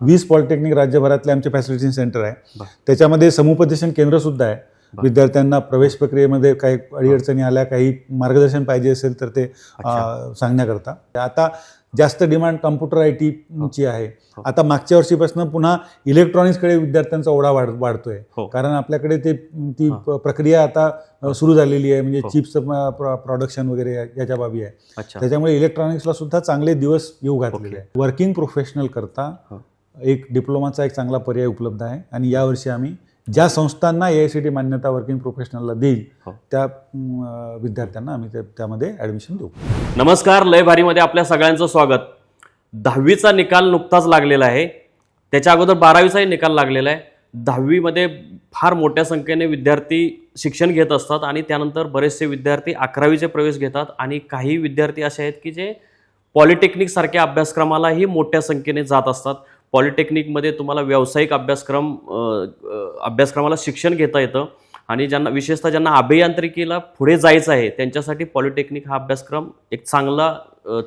वीस पॉलिटेक्निक राज्यभरातले आमचे फॅसिलिटी सेंटर आहे. त्याच्यामध्ये समुपदेशन केंद्र सुद्धा आहे. विद्यार्थ्यांना प्रवेश प्रक्रियेमध्ये काही अडीअडचणी आल्या काही मार्गदर्शन पाहिजे असेल तर ते सांगण्याकरता आता जास्त डिमांड कम्प्युटर आय टीची आहे हो. आता मागच्या वर्षीपासून पुन्हा इलेक्ट्रॉनिक्सकडे विद्यार्थ्यांचा ओढा वाढ वाढतोय हो. कारण आपल्याकडे ते ती हा. प्रक्रिया आता सुरू झालेली आहे म्हणजे हो. चिप्सचं प्रोडक्शन वगैरे याच्या बाबी आहे त्याच्यामुळे इलेक्ट्रॉनिक्सला सुद्धा चांगले दिवस येऊ घातलेले. आहे वर्किंग प्रोफेशनल करता हो. एक डिप्लोमाचा एक चांगला पर्याय उपलब्ध आहे. आणि यावर्षी आम्ही ज्या संस्थांना ए आय सी टी मान्यता वर्किंग प्रोफेशनलला देईल हो. त्या विद्यार्थ्यांना आम्ही त्या- त्यामध्ये ॲडमिशन देऊ. नमस्कार लय भारीमध्ये आपल्या सगळ्यांचं स्वागत. दहावीचा निकाल नुकताच लागलेला आहे. त्याच्या अगोदर बारावीचाही निकाल लागलेला आहे. दहावीमध्ये फार मोठ्या संख्येने विद्यार्थी शिक्षण घेत असतात आणि त्यानंतर बरेचसे विद्यार्थी अकरावीचे प्रवेश घेतात आणि काही विद्यार्थी असे आहेत की जे पॉलिटेक्निक सारख्या अभ्यासक्रमालाही मोठ्या संख्येने जात असतात. पॉलिटेक्निकमध्ये तुम्हाला व्यावसायिक अभ्यासक्रम अभ्यासक्रमाला शिक्षण घेता येतं. आणि ज्यांना विशेषतः ज्यांना अभियांत्रिकीला पुढे जायचं आहे त्यांच्यासाठी पॉलिटेक्निक हा अभ्यासक्रम एक चांगला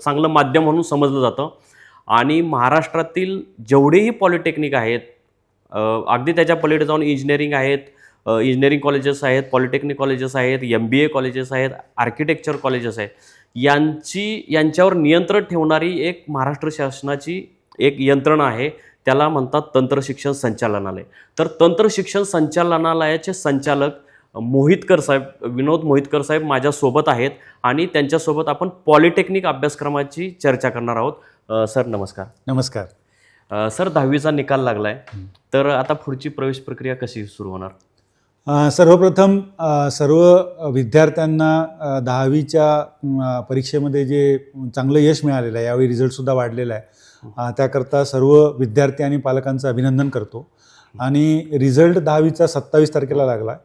चांगलं माध्यम म्हणून समजलं जातं. आणि महाराष्ट्रातील जेवढेही पॉलिटेक्निक आहेत अगदी त्याच्या पलीकडे जाऊन इंजिनिअरिंग आहेत इंजिनिअरिंग कॉलेजेस आहेत पॉलिटेक्निक कॉलेजेस आहेत एम बी ए कॉलेजेस आहेत आर्किटेक्चर कॉलेजेस आहेत यांची यांच्यावर नियंत्रण ठेवणारी एक महाराष्ट्र शासनाची एक यंत्रणा आहे त्याला म्हणतात तंत्र शिक्षण संचालनालय. तर तंत्र शिक्षण संचालनालयाचे संचालक मोहितकर साहेब विनोद मोहितकर साहेब माझ्यासोबत आहेत आणि त्यांच्यासोबत आपण पॉलिटेक्निक अभ्यासक्रमाची चर्चा करणार आहोत. सर नमस्कार. नमस्कार. सर दहावीचा निकाल लागलाय. तर आता पुढची प्रवेश प्रक्रिया कशी सुरू होणार? सर्वप्रथम सर्व विद्यार्थ्यांना दहावीच्या परीक्षेमध्ये जे चांगलं यश मिळालेलं आहे यावेळी रिझल्टसुद्धा वाढलेला आहे. त्याकरता सर्व विद्यार्थी आणि पालकांचं अभिनंदन करतो. आणि रिझल्ट दहावीचा सत्तावीस तारखेला लागला.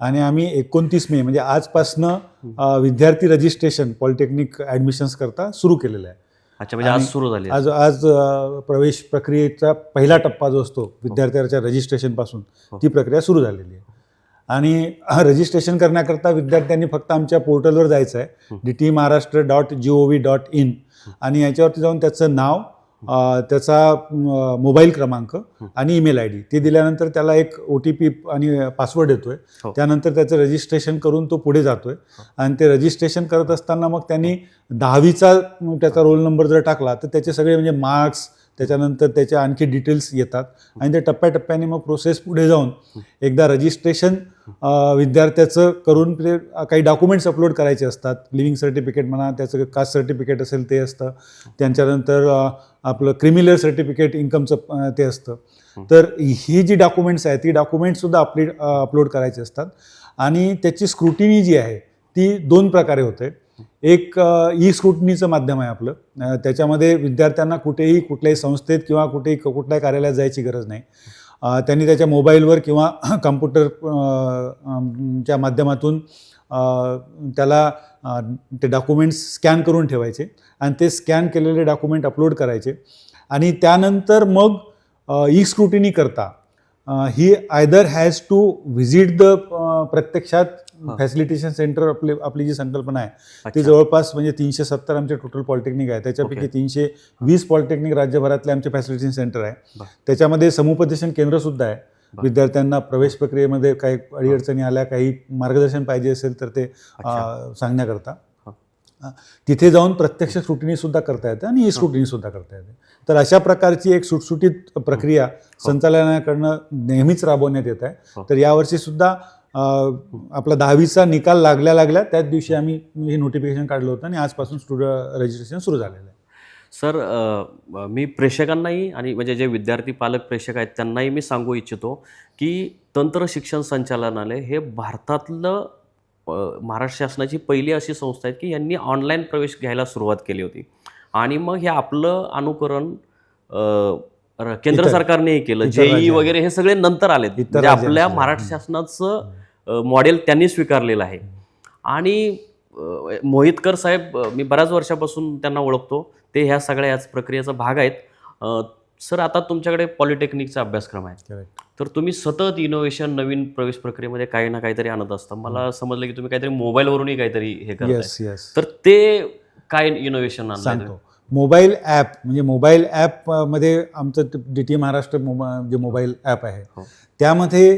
आणि आम्ही एकोणतीस मे म्हणजे आजपासनं विद्यार्थी रजिस्ट्रेशन पॉलिटेक्निक ॲडमिशन्स करता सुरू केलेलं आहे. अच्छा म्हणजे आज सुरू झाली आज आज प्रवेश प्रक्रियेचा पहिला टप्पा जो असतो विद्यार्थ्यांच्या रजिस्ट्रेशनपासून हो. ती प्रक्रिया सुरू झालेली आहे. आणि रजिस्ट्रेशन करण्याकरता विद्यार्थ्यांनी फक्त आमच्या पोर्टलवर जायचं आहे. D T Maharashtra dot G O V dot in आणि याच्यावरती जाऊन त्याचं नाव त्याचा मोबाईल क्रमांक आणि ईमेल आय डी. ते दिल्यानंतर त्याला एक ओ टी पी आणि पासवर्ड येतोय. हो. त्यानंतर त्याचं रजिस्ट्रेशन करून तो पुढे जातोय. आणि ते रजिस्ट्रेशन करत असताना मग त्यांनी दहावीचा त्याचा रोल नंबर जर टाकला तर त्याचे सगळे म्हणजे मार्क्स त्याच्यानंतर त्याच्या आणखी डिटेल्स येतात. आणि ते टप्प्याटप्प्याने मग प्रोसेस पुढे जाऊन एकदा रजिस्ट्रेशन विद्यार्थ्याचं करून ते काही डॉक्युमेंट्स अपलोड करायचे असतात. लिव्हिंग सर्टिफिकेट म्हणा त्याचं कास्ट सर्टिफिकेट असेल ते असतं. त्यांच्यानंतर आपलं क्रिमिनल सर्टिफिकेट इन्कमचं ते असतं. तर ही जी डॉक्युमेंट्स आहेत ती डॉक्युमेंट्ससुद्धा अपडेट अपलोड करायची असतात. आणि त्याची स्क्रुटिनी जी आहे ती दोन प्रकारे होते. एक ई स्क्रुटनीचं माध्यम आहे आपलं. त्याच्यामध्ये विद्यार्थ्यांना कुठेही कुठल्याही संस्थेत किंवा कुठेही कुठल्याही कार्यालयात जायची गरज नाही. त्यांनी त्याच्या मोबाईलवर किंवा कम्प्युटर च्या माध्यमातून त्याला ते डॉक्युमेंट्स स्कॅन करून ठेवायचे आणि ते स्कॅन केलेले डॉक्युमेंट अपलोड करायचे आणि त्यानंतर मग ई स्क्रुटिनी करता ही either has to visit the प्रत्यक्षात फॅसिलिटेशन सेंटर आपली आपली जी संकल्पना आहे ती. जवळपास म्हणजे तीनशे सत्तर आमचे टोटल पॉलिटेक्निक आहे त्याच्यापैकी. तीनशे वीस पॉलिटेक्निक राज्यभरातले आमचे फॅसिलिटेशन सेंटर आहे. त्याच्यामध्ये समुपदेशन केंद्र सुद्धा आहे. विद्यार्थ्यांना प्रवेश प्रक्रियेमध्ये काही अडीअडचणी आल्या काही मार्गदर्शन पाहिजे असेल तर ते सांगण्याकरता हा. तिथे जाऊन प्रत्यक्ष स्क्रुटिनी सुद्धा करता येते आणि ई स्क्रुटिनी सुद्धा करता येते तर अशा प्रकारची एक सुटसुटीत प्रक्रिया संचालनाकडनं नेहमीच राबवण्यात येत आहे हो. तर यावर्षी सुद्धा आपला दहावीचा निकाल लागल्या लागल्या त्याच दिवशी आम्ही हे नोटिफिकेशन काढलं होतं आणि आजपासून स्टुडंट रजिस्ट्रेशन सुरू झालेलं आहे. सर मी प्रेक्षकांनाही आणि म्हणजे जे विद्यार्थी पालक प्रेक्षक आहेत त्यांनाही मी सांगू इच्छितो की तंत्र शिक्षण संचालनालय हे भारतातलं महाराष्ट्र शासनाची पहिली अशी संस्था आहे की यांनी ऑनलाईन प्रवेश घ्यायला सुरुवात केली होती. आणि मग हे आपलं अनुकरण केंद्र सरकारनेही केलं. जेई. वगैरे हे सगळे नंतर आलेत. म्हणजे आपल्या. महाराष्ट्र शासनाचं मॉडेल त्यांनी स्वीकारलेलं आहे. आणि मोहितकर साहेब मी बऱ्याच वर्षापासून त्यांना ओळखतो. ते ह्या सगळ्या याच प्रक्रियेचा भाग आहेत. सर आता तुमच्याकडे पॉलिटेक्निकचा अभ्यासक्रम आहे. तर तुम्ही सतत इनोव्हेशन नवीन प्रवेश प्रक्रियेमध्ये काही ना काहीतरी आणत असता. मला समजलं की तुम्ही काहीतरी मोबाईलवरूनही काहीतरी हे करताय. येस तर ते काय इनोव्हेशन आणलं सांगतो. मोबाईल ॲप म्हणजे मोबाईल ॲपमध्ये आमचं डी टी महाराष्ट्र मोबा जे मोबाईल ॲप आहे हो. त्यामध्ये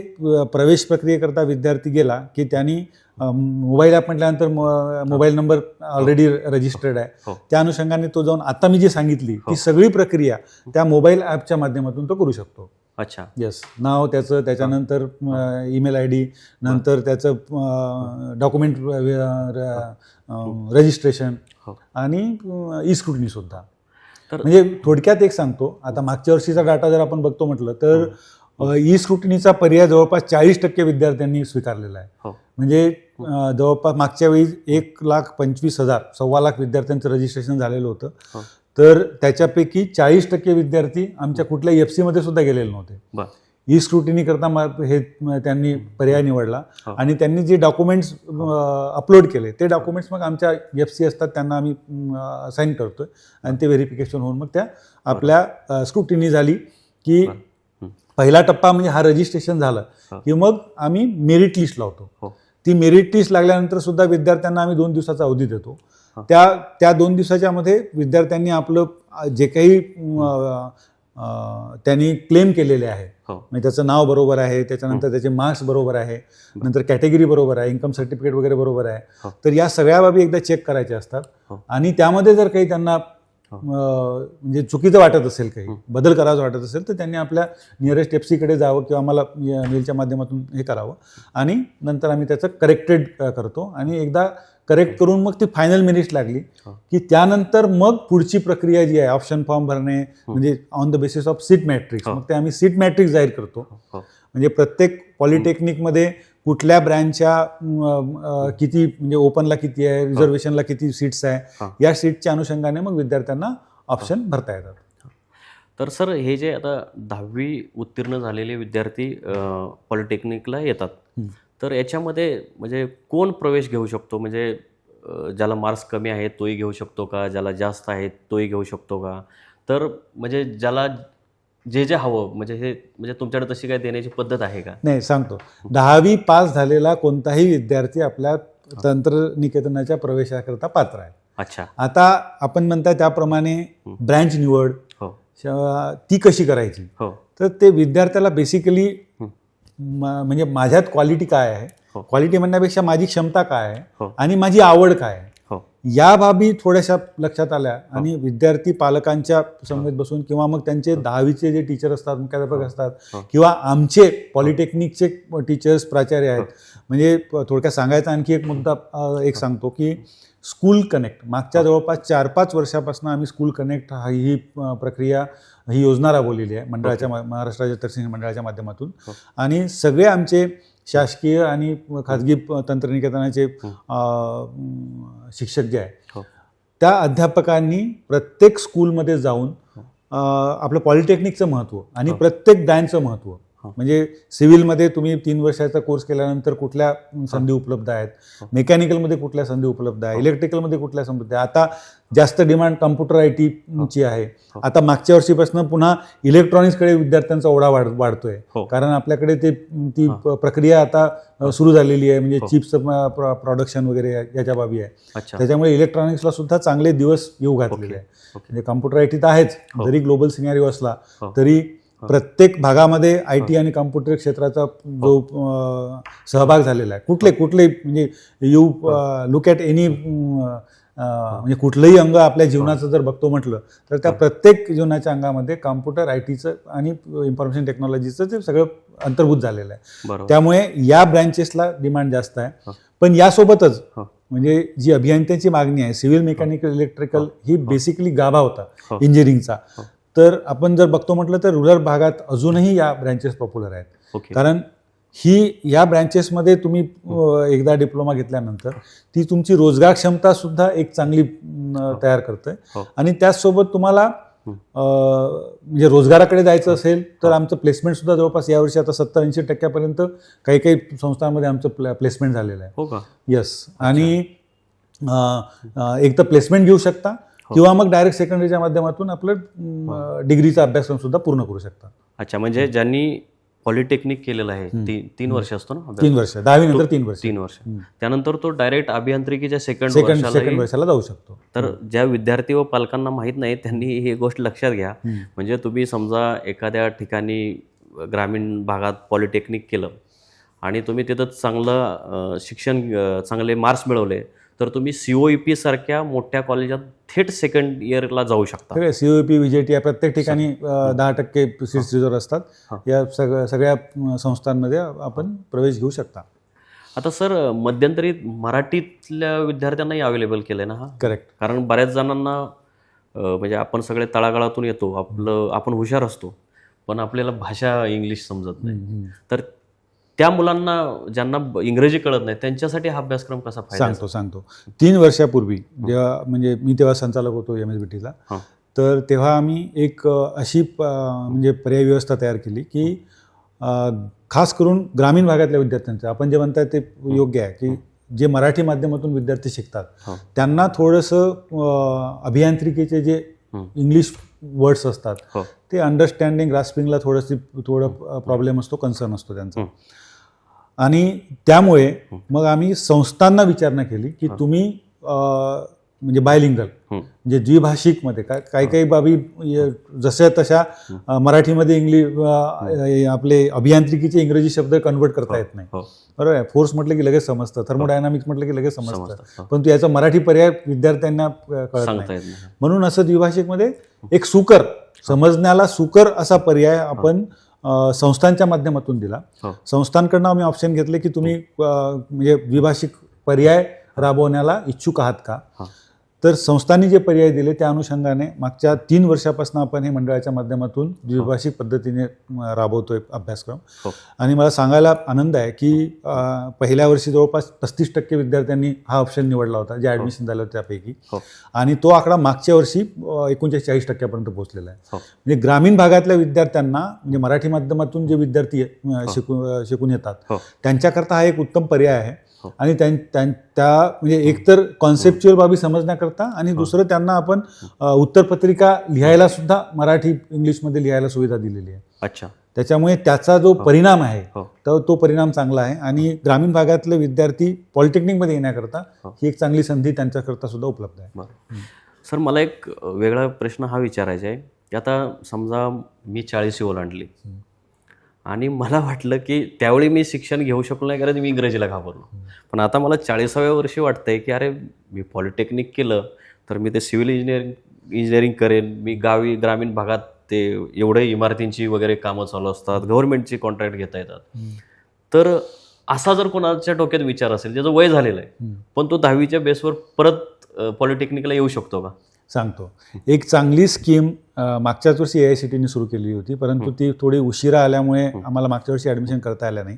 प्रवेश प्रक्रियेकरता विद्यार्थी गेला की त्यांनी मोबाईल ॲप म्हटल्यानंतर मोबाईल नंबर ऑलरेडी रजिस्टर्ड आहे हो. त्या अनुषंगाने तो जाऊन आता मी जी सांगितली हो. ती सगळी प्रक्रिया त्या मोबाईल ॲपच्या माध्यमातून तो करू शकतो अच्छा. येस नाव त्याचं त्याच्यानंतर ईमेल आय डी नंतर त्याचं डॉक्युमेंट रजिस्ट्रेशन हो. आणि ई स्क्रुटनी सुद्धा. म्हणजे थोडक्यात एक सांगतो आता मागच्या वर्षीचा डाटा जर आपण बघतो म्हटलं तर ई स्क्रुटनीचा पर्याय जवळपास चाळीस टक्के विद्यार्थ्यांनी स्वीकारलेला आहे. हो. म्हणजे जवळपास मागच्या वेळी एक लाख पंचवीस हजार सव्वा लाख विद्यार्थ्यांचं रजिस्ट्रेशन झालेलं होतं. हो. तर त्याच्यापैकी चाळीस टक्के विद्यार्थी आमच्या कुठल्याही एफ सीमध्ये सुद्धा गेलेले नव्हते ई स्क्रुटिनी करता हे त्यांनी पर्याय निवडला. आणि त्यांनी जे डॉक्युमेंट्स अपलोड केले ते डॉक्युमेंट्स मग आमच्या एफ सी असतात त्यांना आम्ही साईन करतोय आणि ते व्हेरिफिकेशन होऊन मग त्या आपल्या स्क्रुटिनी झाली की. पहिला टप्पा म्हणजे हा रजिस्ट्रेशन झालं. की मग आम्ही मेरिट लिस्ट लावतो हो. ती मेरिट लिस्ट लागल्यानंतर सुद्धा विद्यार्थ्यांना आम्ही दोन दिवसाचा अवधी देतो. त्या त्या दोन दिवसाच्या मध्ये विद्यार्थ्यांनी आपलं जे काही त्यांनी क्लेम केलेले आहे. हो. म्हणजे त्याचं नाव बरोबर आहे त्याच्यानंतर त्याचे मार्क्स बरोबर आहे नंतर कॅटेगरी बरोबर आहे इन्कम सर्टिफिकेट वगैरे बरोबर आहे. हो. तर या सगळ्या बाबी एकदा चेक करायच्या असतात. हो. आणि त्यामध्ये जर काही त्यांना म्हणजे चुकीचं वाटत असेल काही. बदल करायचं वाटत असेल तर त्यांनी आपल्या नियरेस्ट एफ सीकडे जावं किंवा आम्हाला मेलच्या माध्यमातून हे करावं. आणि नंतर आम्ही त्याचं करेक्टेड करतो. आणि एकदा करेक्ट करून मग ती फायनल मिनिट्स लागली. की त्यानंतर मग पुढची प्रक्रिया जी आहे ऑप्शन फॉर्म भरणे म्हणजे on the basis of seat matrix. मग ते आम्ही सीट मॅट्रिक्स जाहीर करतो. म्हणजे प्रत्येक पॉलिटेक्निकमध्ये कुठल्या ब्रँचच्या किती म्हणजे ओपनला किती आहे रिझर्वेशनला किती सीट्स. आहे या सीटच्या अनुषंगाने मग विद्यार्थ्यांना ऑप्शन भरता येतात. तर सर हे जे आता दहावी उत्तीर्ण झालेले विद्यार्थी पॉलिटेक्निकला येतात. तर याच्यामध्ये म्हणजे कोण प्रवेश घेऊ शकतो? म्हणजे ज्याला मार्क्स कमी आहेत तोही घेऊ शकतो का? ज्याला जास्त आहेत तोही घेऊ शकतो का? तर म्हणजे ज्याला जे जे हवं म्हणजे हे म्हणजे तुमच्याकडे तशी काय देण्याची पद्धत आहे का? नाही सांगतो. दहावी पास झालेला कोणताही विद्यार्थी आपल्या तंत्रनिकेतनाच्या प्रवेशाकरता पात्र आहे. अच्छा. आता आपण म्हणता त्याप्रमाणे ब्रँच निवड हो. श- ती कशी करायची? हो. तर ते विद्यार्थ्याला बेसिकली. म्हणजे माझ्यात क्वालिटी काय आहे? हो. क्वालिटी म्हणण्यापेक्षा माझी क्षमता काय आहे? हो. आणि माझी आवड काय आहे? हो. या बाबी थोड्याशा लक्षात आल्या आणि विद्यार्थी पालकांच्या समवेत बसून किंवा मग त्यांचे दहावीचे जे टीचर असतात मुख्याध्यापक असतात हो. किंवा आमचे पॉलिटेक्निकचे टीचर्स प्राचार्य आहेत. म्हणजे थोडक्यात सांगायचा आणखी एक मुद्दा एक सांगतो की स्कूल कनेक्ट मागच्या जवळपास चार पाच वर्षापासून आम्ही स्कूल कनेक्ट हा ही प्रक्रिया ही योजना राबवलेली आहे मंडळाच्या महाराष्ट्र राज्य मंडळाच्या माध्यमातून हो. आणि सगळे आमचे शासकीय आणि खाजगी तंत्रनिकेतनाचे शिक्षक जे आहे हो. त्या अध्यापकांनी प्रत्येक स्कूलमध्ये जाऊन हो. आपलं पॉलिटेक्निकचं महत्त्व आणि. प्रत्येक ब्रँचचं महत्त्व. म्हणजे सिव्हिलमध्ये तुम्ही तीन वर्षाचा कोर्स केल्यानंतर कुठल्या संधी उपलब्ध आहेत हो. मेकॅनिकलमध्ये कुठल्या संधी उपलब्ध आहे इलेक्ट्रिकलमध्ये कुठल्या संधी आहे आता जास्त डिमांड कम्प्युटर आय टीची आहे हो. आता मागच्या वर्षीपासून पुन्हा इलेक्ट्रॉनिक्सकडे विद्यार्थ्यांचा ओढा वाढ वाढतोय हो. कारण आपल्याकडे ते ती हा. प्रक्रिया आता सुरू झालेली आहे म्हणजे हो. चिप्सचं प्रोडक्शन वगैरे याच्या बाबी आहे त्याच्यामुळे इलेक्ट्रॉनिक्सला सुद्धा चांगले दिवस येऊ घातलेले आहे. म्हणजे कम्प्युटर आय टी तर आहेच हो. जरी ग्लोबल सिनेरिओ असला हो. तरी हो. प्रत्येक भागामध्ये आय टी आणि कम्प्युटर क्षेत्राचा जो सहभाग झालेला आहे. कुठले कुठले म्हणजे यू लुक ॲट एनी म्हणजे कुठलंही अंग आपल्या जीवनाचं जर बघतो म्हटलं तर त्या. प्रत्येक जीवनाच्या अंगामध्ये कम्प्युटर आय टीचं आणि इन्फॉर्मेशन टेक्नॉलॉजीचं ते सगळं अंतर्भूत झालेलं आहे. त्यामुळे या ब्रँचेसला डिमांड जास्त आहे. पण यासोबतच. म्हणजे जी अभियंत्यांची मागणी आहे सिव्हिल मेकॅनिकल इलेक्ट्रिकल ही. बेसिकली गाभा होता. इंजिनिअरिंगचा. तर आपण जर बघतो म्हटलं तर रुरल भागात अजूनही या ब्रँचेस पॉप्युलर आहेत. कारण ही या ब्रँचेसमध्ये तुम्ही एकदा डिप्लोमा घेतल्यानंतर ती तुमची रोजगार क्षमता सुद्धा एक चांगली अ, तयार करते. हो. आणि त्याचसोबत तुम्हाला हं. म्हणजे रोजगाराकडे जायचं असेल तर हो. आमचं प्लेसमेंट सुद्धा जवळपास यावर्षी आता सत्तर ऐंशी टक्क्यापर्यंत काही काही संस्थांमध्ये आमचं प्ले प्लेसमेंट झालेलं आहे. हो येस आणि एक तर प्लेसमेंट घेऊ शकता. हो. किंवा मग डायरेक्ट सेकंडरीच्या माध्यमातून आपलं डिग्रीचा अभ्यासक्रम सुद्धा पूर्ण करू शकता. अच्छा म्हणजे ज्यांनी पॉलिटेक्निक केलेलं आहे ती- तीन वर्ष असतो ना? तीन वर्ष. दहावी नंतर तीन वर्ष. तीन वर्ष. त्यानंतर तो डायरेक्ट अभियांत्रिकीच्या सेकंड सेकंड वर्षाला सेकंड वर्षाला जाऊ शकतो. तर ज्या विद्यार्थी व पालकांना माहीत नाही त्यांनी ही गोष्ट लक्षात घ्या. म्हणजे तुम्ही समजा एखाद्या ठिकाणी ग्रामीण भागात पॉलिटेक्निक केलं आणि तुम्ही तिथं चांगलं शिक्षण चांगले मार्क्स मिळवले तर तुम्ही सीओईपी सारख्या मोठ्या कॉलेजात थेट सेकंड इयरला जाऊ शकता. सीओपी व्हीजेटी या प्रत्येक ठिकाणी दहा टक्के सीट्स रिझर्व असतात. या सग सगळ्या संस्थांमध्ये आपण प्रवेश घेऊ शकता. आता सर मध्यंतरी मराठीतल्या विद्यार्थ्यांनाही अवेलेबल केलं आहे ना हा? करेक्ट कारण बऱ्याच जणांना म्हणजे आपण सगळे तळागाळातून येतो. आपलं आपण हुशार असतो. पण आपल्याला भाषा इंग्लिश समजत नाही. तर त्या मुलांना ज्यांना इंग्रजी कळत नाही त्यांच्यासाठी हा अभ्यासक्रम कसा सांगतो सांगतो तीन वर्षापूर्वी जेव्हा म्हणजे मी तेव्हा संचालक होतो एम एस बी टीला. तर तेव्हा आम्ही एक अशी म्हणजे पर्याय व्यवस्था तयार केली की खास करून ग्रामीण भागातल्या विद्यार्थ्यांचं आपण जे म्हणताय ते योग्य आहे की जे मराठी माध्यमातून विद्यार्थी शिकतात. त्यांना थोडंसं अभियांत्रिकीचे जे. इंग्लिश वर्ड्स असतात ते अंडरस्टँडिंग ग्रास्पिंगला थोडंशी थोडं प्रॉब्लेम असतो कन्सर्न असतो त्यांचा. आणि त्यामुळे मग आम्ही संस्थांना विचारणा केली की तुम्ही म्हणजे बायलिंगल. म्हणजे द्विभाषिकमध्ये काय काही काही बाबी य- जशा तशा मराठीमध्ये इंग्लिश आपले अभियांत्रिकीचे इंग्रजी शब्द कन्वर्ट करता येत नाही. बरोबर आहे? फोर्स म्हटलं की लगेच समजतं. थर्मोडायनामिक्स म्हटलं की लगेच समजतं. परंतु याचा मराठी पर्याय विद्यार्थ्यांना कळत नाही. म्हणून असं द्विभाषिकमध्ये एक सुकर समजण्याला सुकर असा पर्याय आपण संस्थांच्या माध्यमातून दिला हो. संस्थांकडनं आम्ही ऑप्शन घेतले की तुम्ही म्हणजे द्विभाषिक पर्याय राबवण्याला इच्छुक आहात का. तर संस्थांनी जे पर्याय दिले त्या अनुषंगाने मागच्या तीन वर्षापासून आपण हे मंडळाच्या माध्यमातून द्विभाषिक पद्धतीने राबवतोय अभ्यासक्रम हो. आणि मला सांगायला आनंद आहे की पहिल्या वर्षी जवळपास पस्तीस टक्के विद्यार्थ्यांनी हा ऑप्शन निवडला होता जे ॲडमिशन झालं होतं त्यापैकी हो. आणि तो आकडा मागच्या वर्षी एकोणचाळीस चाळीस टक्क्यापर्यंत पोहोचलेला आहे हो. म्हणजे ग्रामीण भागातल्या विद्यार्थ्यांना म्हणजे मराठी माध्यमातून जे विद्यार्थी अ, शिकू अ, शिकून येतात हो. त्यांच्याकरता हा एक उत्तम पर्याय आहे हो. आणि त्यां- त्यां- म्हणजे एकतर कॉन्सेप्च्युअल बाबी समजण्याकरता आणि हो. दुसरं त्यांना आपण उत्तरपत्रिका लिहायला सुद्धा मराठी इंग्लिशमध्ये लिहायला सुविधा दिलेली आहे अच्छा त्याच्यामुळे त्याचा जो परिणाम आहे हो. तर तो परिणाम चांगला आहे आणि ग्रामीण भागातले विद्यार्थी पॉलिटेक्निकमध्ये येण्याकरता हो. ही एक चांगली संधी त्यांच्याकरता सुद्धा उपलब्ध आहे सर मला एक वेगळा प्रश्न हा विचारायचा आहे की आता समजा मी चाळीशी ओलांडली आणि मला वाटलं की त्यावेळी मी शिक्षण घेऊ शकलो नाही कारण मी इंग्रजीला घाबरलो. पण आता मला चाळीसाव्या वर्षी वाटतंय की अरे मी पॉलिटेक्निक केलं तर मी ते सिव्हिल इंजिनिअरिंग इंजिनिअरिंग करेन. मी गावी ग्रामीण भागात ते एवढे इमारतींची वगैरे कामं चालू असतात गव्हर्नमेंटची कॉन्ट्रॅक्ट घेता येतात. तर असा जर कोणाच्या डोक्यात विचार असेल ज्याचं वय झालेलं आहे. पण तो दहावीच्या बेसवर परत पॉलिटेक्निकला येऊ शकतो का? सांगतो. एक चांगली स्कीम मागच्याच वर्षी ए आय सी टीने सुरू केली होती परंतु ती थोडी उशिरा आल्यामुळे आम्हाला मागच्या वर्षी ॲडमिशन करता आलं नाही.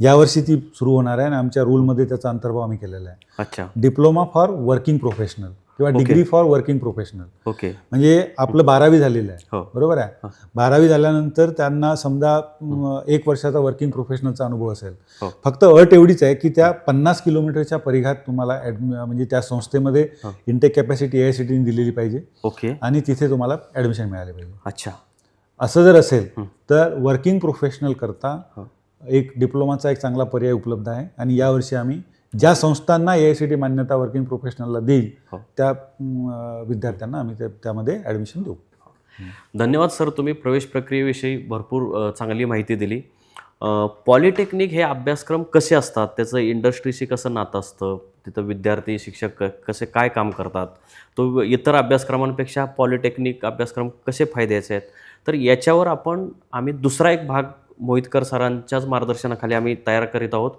यावर्षी ती सुरू होणार आहे आणि आमच्या रूलमध्ये त्याचा अंतर्भाव आम्ही केलेला आहे. अच्छा. डिप्लोमा फॉर वर्किंग प्रोफेशनल किंवा degree for working professional okay म्हणजे आपलं बारावी झालेलं आहे. हो. बरोबर आहे? बारावी झाल्यानंतर त्यांना समजा म, एक वर्षाचा वर्किंग प्रोफेशनलचा अनुभव असेल. हो. फक्त अट एवढीच आहे की त्या पन्नास किलोमीटरच्या परिघात तुम्हाला म्हणजे त्या संस्थेमध्ये हा. इंटेक कॅपॅसिटी ए दिलेली पाहिजे. ओके आणि तिथे तुम्हाला ॲडमिशन मिळाले पाहिजे. अच्छा. असं जर असेल हं. तर वर्किंग प्रोफेशनल करता हो. एक डिप्लोमाचा एक चांगला पर्याय उपलब्ध आहे. आणि यावर्षी आम्ही ज्या संस्थांना ए आय सी टी मान्यता वर्किंग प्रोफेशनलला देईल हो. त्या विद्यार्थ्यांना आम्ही त्या- त्यामध्ये ॲडमिशन देऊ. धन्यवाद सर. तुम्ही प्रवेश प्रक्रियेविषयी भरपूर चांगली माहिती दिली. पॉलिटेक्निक हे अभ्यासक्रम कसे असतात? त्याचं इंडस्ट्रीशी कसं नातं असतं? तिथं विद्यार्थी शिक्षक क- कसे काय काम करतात? तो इतर अभ्यासक्रमांपेक्षा पॉलिटेक्निक अभ्यासक्रम कसे फायद्याचे आहेत? तर याच्यावर आपण आम्ही दुसरा एक भाग मोहितकर सरांच्याच मार्गदर्शनाखाली आम्ही तयार करीत आहोत.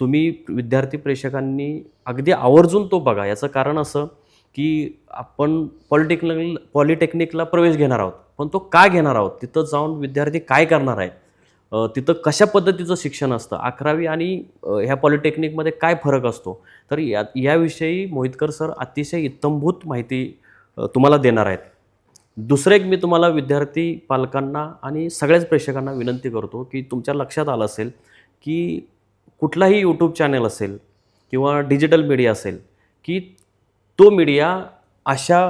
तुम्ही विद्यार्थी प्रेक्षकांनी अगदी आवर्जून तो बघा. याचं कारण असं की आपण पॉलिटेक्निक पॉलिटेक्निकला प्रवेश घेणार आहोत. पण तो का घेणार आहोत? तिथं जाऊन विद्यार्थी काय करणार आहे तिथं कशा पद्धतीचं शिक्षण असतं? अकरावी आणि ह्या पॉलिटेक्निकमध्ये काय फरक असतो? तर या याविषयी मोहितकर सर अतिशय इत्तमभूत माहिती तुम्हाला देणार आहेत. दुसरं एक मी तुम्हाला विद्यार्थी पालकांना आणि सगळ्याच प्रेक्षकांना विनंती करतो की तुमच्या लक्षात आलं असेल की कुठलाही यूट्यूब चॅनल असेल किंवा डिजिटल मीडिया असेल की तो मीडिया अशा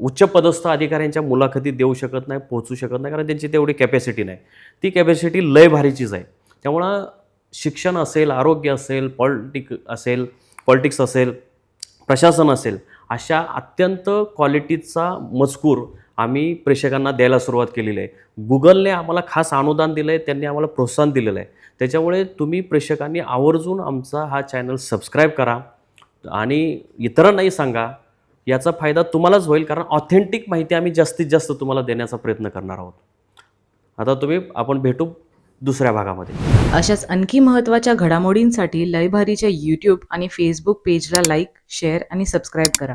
उच्चपदस्थ अधिकाऱ्यांच्या मुलाखती देऊ शकत नाही पोहोचू शकत नाही कारण त्यांची तेवढी कॅपॅसिटी नाही. ती कॅपॅसिटी लय भारीचीच आहे. त्यामुळं शिक्षण असेल आरोग्य असेल पॉलिटिक असेल पॉलिटिक्स असेल प्रशासन असेल अशा अत्यंत क्वालिटीचा मजकूर आम्ही प्रेक्षकांना द्यायला सुरुवात केलेली आहे. गुगलने आम्हाला खास अनुदान दिलं आहे त्यांनी आम्हाला प्रोत्साहन दिलेलं आहे. त्याच्यामुळे तुम्ही प्रेक्षकांनी आवर्जून आमचा हा चॅनल सबस्क्राईब करा आणि इतरांनाही सांगा याचा फायदा तुम्हालाच होईल कारण ऑथेंटिक माहिती आम्ही जास्तीत जास्त तुम्हाला देण्याचा प्रयत्न करणार आहोत. आता तुम्ही आपण भेटू दुसऱ्या भागामध्ये. अशाच आणखी महत्त्वाच्या घडामोडींसाठी लयभारीच्या यूट्यूब आणि फेसबुक पेजला लाईक शेअर आणि सबस्क्राईब करा.